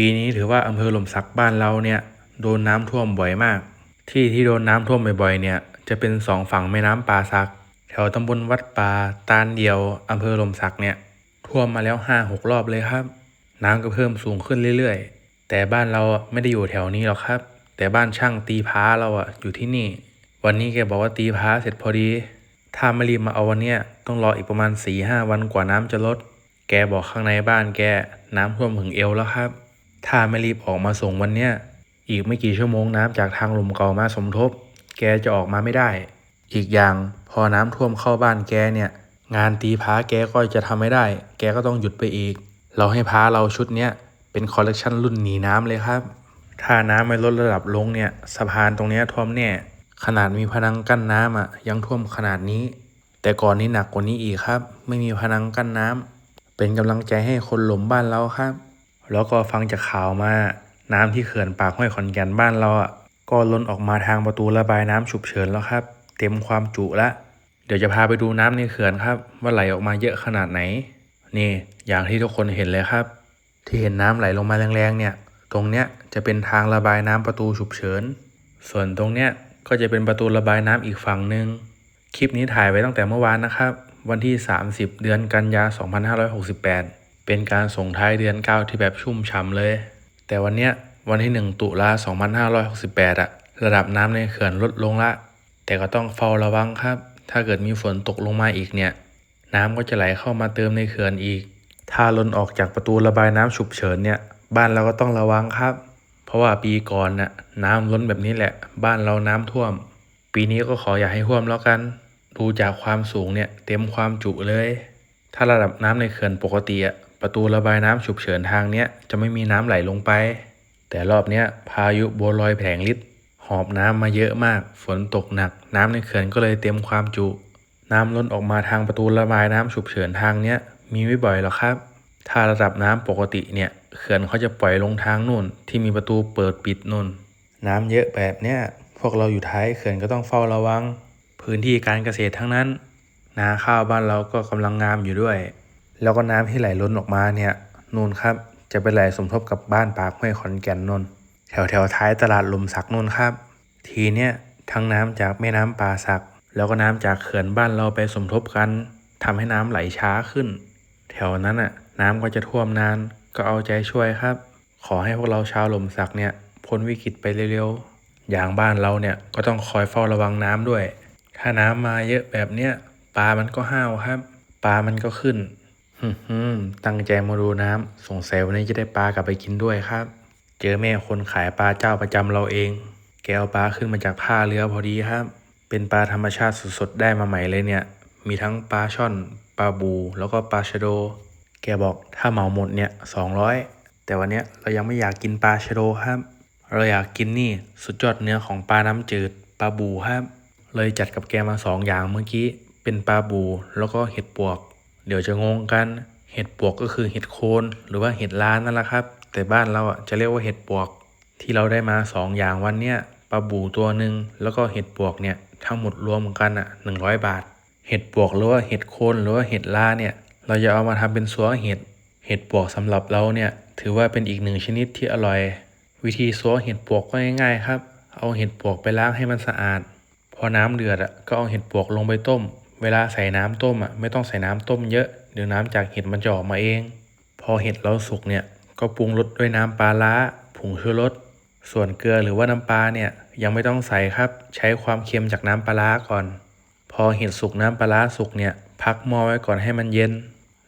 ปีนี้ถือว่าอำเภอหล่มสักบ้านเราเนี่ยโดนน้ำท่วมบ่อยมาก ที่ที่โดนน้ำท่วมบ่อยๆเนี่ยจะเป็นสองฝั่งแม่น้ำป่าสัก แถวตำบลวัดป่าตาลเดียวอำเภอหล่มสักเนี่ยท่วมมาแล้วห้าหกรอบเลยครับ น้ำก็เพิ่มสูงขึ้นเรื่อยๆ แต่บ้านเราไม่ได้อยู่แถวนี้หรอกครับ แต่บ้านช่างตีพ้าเราอะอยู่ที่นี่ วันนี้แกบอกว่าตีพ้าเสร็จพอดี ถ้าไม่รีบมาเอาวันเนี้ยต้องรออีกประมาณ4ี่ห้าวันกว่าน้ำจะลด แกบอกข้างในบ้านแกน้ำท่วมถึงเอวแล้วครับ ถ้าไม่รีบออกมาส่งวันเนี้ยอีกไม่กี่ชั่วโมงน้ำจากทางลมเก่ามาสมทบ แกจะออกมาไม่ได้ อีกอย่างพอน้ำท่วมเข้าบ้านแกเนี่ย งานตีพ้าแกก็จะทำไม่ได้ แกก็ต้องหยุดไปอีก เราให้พ้าเราชุดเนี้ยเป็นคอลเลกชันรุ่นหนีน้ำเลยครับ ถ้าน้ำไม่ลดระดับลงเนี่ยสะพานตรงเนี้ยท่วมแน่ ขนาดมีพนังกั้นน้ำอะยังท่วมขนาดนี้ แต่ก่อนนี้หนักกว่านี้อีกครับ ไม่มีพนังกั้นน้ำเป็นกำลังใจให้คนหลมบ้านเราครับ แล้วก็ฟังจากข่าวมาน้ำที่เขื่อนปากห้วยขอนแก่นบ้านเราอะก็ล้นออกมาทางประตูระบายน้ำฉุกเฉินแล้วครับ เต็มความจุละเดี๋ยวจะพาไปดูน้ำในเขื่อนครับ ว่าไหลออกมาเยอะขนาดไหน นี่อย่างที่ทุกคนเห็นเลยครับ ที่เห็นน้ำไหลลงมาแรงๆเนี่ย ตรงเนี้ยจะเป็นทางระบายน้ำประตูฉุกเฉิน ส่วนตรงเนี้ยก็จะเป็นประตูระบายน้ำอีกฝั่งหนึ่งคลิปนี้ถ่ายไว้ตั้งแต่เมื่อวานนะครับ วันที่ 30 เดือนกันยา 2568 เป็นการส่งท้ายเดือน9ที่แบบชุ่มฉ่ำเลย แต่วันเนี้ยวันที่ 1 ตุลา2568อะระดับน้ำในเขื่อนลดลงละ แต่ก็ต้องเฝ้าระวังครับ ถ้าเกิดมีฝนตกลงมาอีกเนี่ย น้ำก็จะไหลเข้ามาเติมในเขื่อนอีก ถ้าล้นออกจากประตูระบายน้ำฉุกเฉินเนี่ย บ้านเราก็ต้องระวังครับ เพราะว่าปีก่อนน่ะน้ำล้นแบบนี้แหละ บ้านเราน้ำท่วม ปีนี้ก็ขออย่าให้ท่วมแล้วกัน ดูจากความสูงเนี่ยเต็มความจุเลย ถ้าระดับน้ำในเขื่อนปกติอะ ประตูระบายน้ำฉุกเฉินทางเนี้ยจะไม่มีน้ำไหลลงไป แต่รอบเนี้ยพายุโบวลอยแผงฤทธิ์หอบน้ำมาเยอะมาก ฝนตกหนัก น้ำในเขื่อนก็เลยเต็มความจุ น้ำล้นออกมาทางประตูระบายน้ำฉุกเฉินทางเนี้ยมีไม่บ่อยหรอกครับ ถ้าระดับน้ำปกติเนี่ยเขื่อนเขาจะปล่อยลงทางนู่น ที่มีประตูเปิดปิดนู่น น้ำเยอะแบบเนี้ยพวกเราอยู่ท้ายเขื่อนก็ต้องเฝ้าระวัง พื้นที่การเกษตรทั้งนั้น นาข้าวบ้านเราก็กำลังงามอยู่ด้วย แล้วก็น้ำที่ไหลล้นออกมาเนี่ยนู่นครับ จะไปไหลสมทบกับบ้านปากห้วยขอนแก่นนนแถวแถวท้ายตลาดลมสักนนครับ ทีเนี้ยทั้งน้ำจากแม่น้ำป่าสัก แล้วก็น้ำจากเขื่อนบ้านเราไปสมทบกันทำให้น้ำไหลช้าขึ้น แถวนั้นน่ะน้ำก็จะท่วมนาน ก็เอาใจช่วยครับ ขอให้พวกเราชาวลมสักเนี่ยพ้นวิกฤตไปเร็วๆ อย่างบ้านเราเนี่ยก็ต้องคอยเฝ้าระวังน้ำด้วย ถ้าน้ำมาเยอะแบบเนี้ยปลามันก็ห้าวครับ ปลามันก็ขึ้น ตั้งใจมาดูน้ำสงสัยวันนี้จะได้ปลากลับไปกินด้วยครับ เจอแม่คนขายปลาเจ้าประจำเราเอง แกเอาปลาขึ้นมาจากท่าเรือพอดีครับ เป็นปลาธรรมชาติสดๆได้มาใหม่เลยเนี่ย มีทั้งปลาช่อน ปลาบู แล้วก็ปลาชะโด แกบอกถ้าเหมาหมดเนี่ยสองร้อยแต่วันนี้เรายังไม่อยากกินปลาชะโดครับ เราอยากกินนี่สุดยอดเนื้อของปลาน้ำจืดปลาบูครับ เลยจัดกับแกมาสองอย่างเมื่อกี้ เป็นปลาบูแล้วก็เห็ดปวก เดี๋ยวจะงงกัน เห็ดปวกก็คือเห็ดโคนหรือว่าเห็ดล้านนั่นแหละครับ แต่บ้านเราอะจะเรียกว่าเห็ดปวก ที่เราได้มาสองอย่างวันเนี้ยปลาบูตัวหนึ่งแล้วก็เห็ดปวกเนี่ยทั้งหมดรวมกันอะหนึ่งร้อยบาท เห็ดปวกหรือว่าเห็ดโคนหรือว่าเห็ดล้าเนี่ยเราจะเอามาทำเป็นซัวเห็ด เห็ดปวกสำหรับเราเนี่ยถือว่าเป็นอีกหนึ่งชนิดที่อร่อย วิธีซัวเห็ดปวกก็ง่ายๆครับ เอาเห็ดปวกไปล้างให้มันสะอาด พอน้ำเดือดอะก็เอาเห็ดปวกลงไปต้ม เวลาใส่น้ำต้มอะไม่ต้องใส่น้ำต้มเยอะเดี๋ยวน้ำจากเห็ดมันจะออกมาเอง พอเห็ดเราสุกเนี่ยก็ปรุงรสด้วยน้ำปลาล้าผงชูรสส่วนเกลือหรือว่าน้ำปลาเนี่ยยังไม่ต้องใส่ครับ ใช้ความเค็มจากน้ำปลาร้าก่อน พอเห็ดสุกน้ำปลาร้าสุกเนี่ยพักหม้อไว้ก่อนให้มันเย็น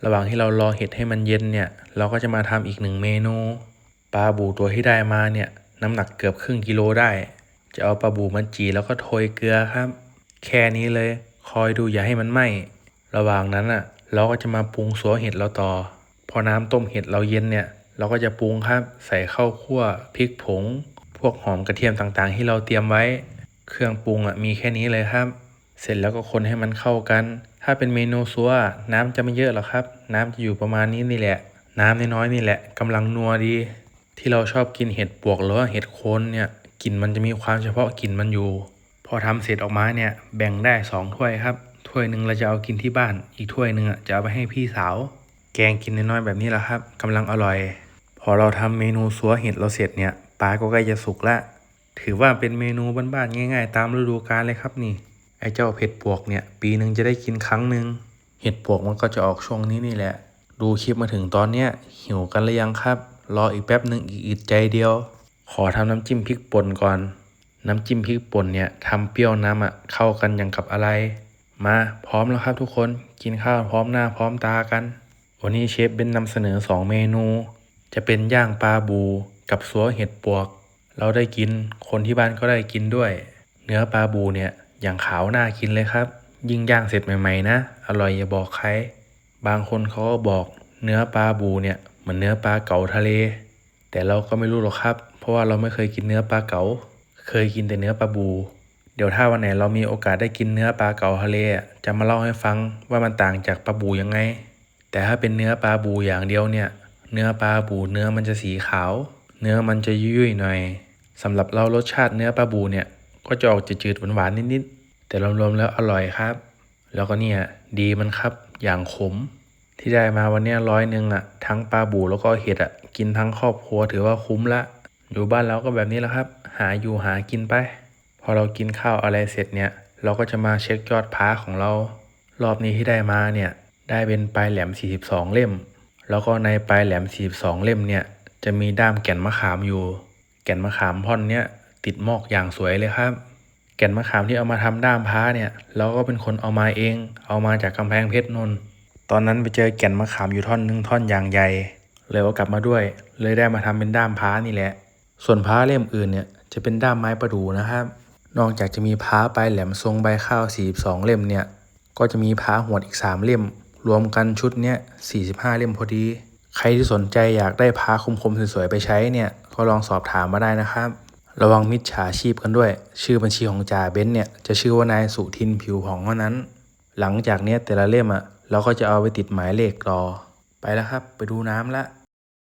ระหว่างที่เรารอเห็ดให้มันเย็นเนี่ยเราก็จะมาทำอีกหนึ่งเมนูปลาบูตัวที่ได้มาเนี่ยน้ำหนักเกือบครึ่งกิโลได้ จะเอาปลาบูมันจีแล้วก็โทยเกลือครับ แค่นี้เลย คอยดูอย่าให้มันไหม้ ระหว่างนั้นอะ เราก็จะมาปรุงสัวเห็ดเราต่อ พอน้ำต้มเห็ดเราเย็นเนี่ย เราก็จะปรุงครับ ใส่ข้าวคั่วพริกผง พวกหอมกระเทียมต่างๆ ที่เราเตรียมไว้ เครื่องปรุงอะมีแค่นี้เลยครับ เสร็จแล้วก็คนให้มันเข้ากัน ถ้าเป็นเมนูซัวน้ำจะไม่เยอะหรอกครับ น้ำจะอยู่ประมาณนี้นี่แหละ น้ำน้อยๆนี่แหละกำลังนัวดี ที่เราชอบกินเห็ดปวกหรือว่าเห็ดโคนเนี่ยกลิ่นมันจะมีความเฉพาะกลิ่นมันอยู่ พอทำเสร็จออกมาเนี่ยแบ่งได้สองถ้วยครับ ถ้วยหนึ่งเราจะเอากินที่บ้าน อีกถ้วยหนึ่งจะเอาไปให้พี่สาว แกงกินน้อยๆแบบนี้แหละครับกำลังอร่อย พอเราทำเมนูซัวเห็ดเราเสร็จเนี่ยปลาก็ใกล้จะสุกละ ถือว่าเป็นเมนูบ้านๆง่าย ๆ ตามฤดูกาลเลยครับนี่ ไอ้เจ้าเห็ดปวกเนี่ย ปีหนึ่งจะได้กินครั้งหนึ่งเห็ดปวกมันก็จะออกช่วงนี้นี่แหละ ดูคลิปมาถึงตอนเนี้ยหิวกันหรือยังครับ รออีกแป๊บหนึ่งอีกอึดใจเดียว ขอทำน้ำจิ้มพริกป่นก่อน น้ำจิ้มพริกป่นเนี่ยทำเปรี้ยวน้ำอะเข้ากันอย่างกับอะไร มาพร้อมแล้วครับทุกคนกินข้าวพร้อมหน้าพร้อมตากัน วันนี้เชฟเบนนำเสนอ 2 เมนู จะเป็นย่างปลาบู กับซัวเห็ดปวก เราได้กินคนที่บ้านก็ได้กินด้วย เนื้อปลาบูเนี่ยอย่างขาวน่ากินเลยครับ ยิ่งย่างเสร็จใหม่ๆนะ อร่อยอย่าบอกใคร บางคนเขาก็บอกเนื้อปลาบูเนี่ยเหมือนเนื้อปลาเก๋าทะเล แต่เราก็ไม่รู้หรอกครับ เพราะว่าเราไม่เคยกินเนื้อปลาเก๋า เคยกินแต่เนื้อปลาบู เดี๋ยวถ้าวันไหนเรามีโอกาสได้กินเนื้อปลาเก๋าทะเลอะจะมาเล่าให้ฟังว่ามันต่างจากปลาบูยังไง แต่ถ้าเป็นเนื้อปลาบูอย่างเดียวเนี่ย เนื้อปลาบูเนื้อมันจะสีขาว เนื้อมันจะยุ่ยๆหน่อยสำหรับเรารสชาติเนื้อปลาบูเนี่ยก็จะออกจืดๆหวานๆนิดๆ แต่รวมๆแล้วอร่อยครับ แล้วก็เนี่ยดีมันครับอย่างขม ที่ได้มาวันนี้ร้อยหนึ่งอะทั้งปลาบูแล้วก็เห็ดอะกินทั้งครอบครัวถือว่าคุ้มละ อยู่บ้านเราก็แบบนี้แหล้วครับ หาอยู่หากินไป พอเรากินข้าวอะไรเสร็จเนี่ย เราก็จะมาเช็คยอดพาของเรา รอบนี้ที่ได้มาเนี่ย ได้เป็นปลายแหลม 42 เล่ม แล้วก็ในปลายแหลม 42 เล่มเนี่ย จะมีด้ามแก่นมะขามอยู่ แก่นมะขามท่อนเนี่ยติดมอกอย่างสวยเลยครับ แก่นมะขามที่เอามาทำด้ามพ้าเนี่ย เราก็เป็นคนเอามาเอง เอามาจากกำแพงเพชรนนท์ตอนนั้นไปเจอแก่นมะขามอยู่ท่อนหนึ่งท่อนอย่างใหญ่เลยเอากลับมาด้วย เลยได้มาทำเป็นด้ามพ้านี่แหละ ส่วนพ้าเล่มอื่นเนี่ย จะเป็นด้ามไม้ประดู่นะครับ นอกจากจะมีพ้าปลายแหลมทรงใบข้าว42 เล่มเนี่ย ก็จะมีพ้าหวดอีก 3 เล่ม รวมกันชุดเนี้ย45 เล่มพอดี ใครที่สนใจอยากได้พ้าคมๆสวยๆไปใช้เนี่ย ก็ลองสอบถามมาได้นะครับ ระวังมิจฉาชีพกันด้วย ชื่อบัญชีของจ่าเบ้นเนี่ยจะชื่อว่านายสุทินผิวผ่องเท่านั้น หลังจากเนี้ยแต่ละเล่มอะเราก็จะเอาไปติดหมายเลขรอ ไปแล้วครับ ไปดูน้ำละ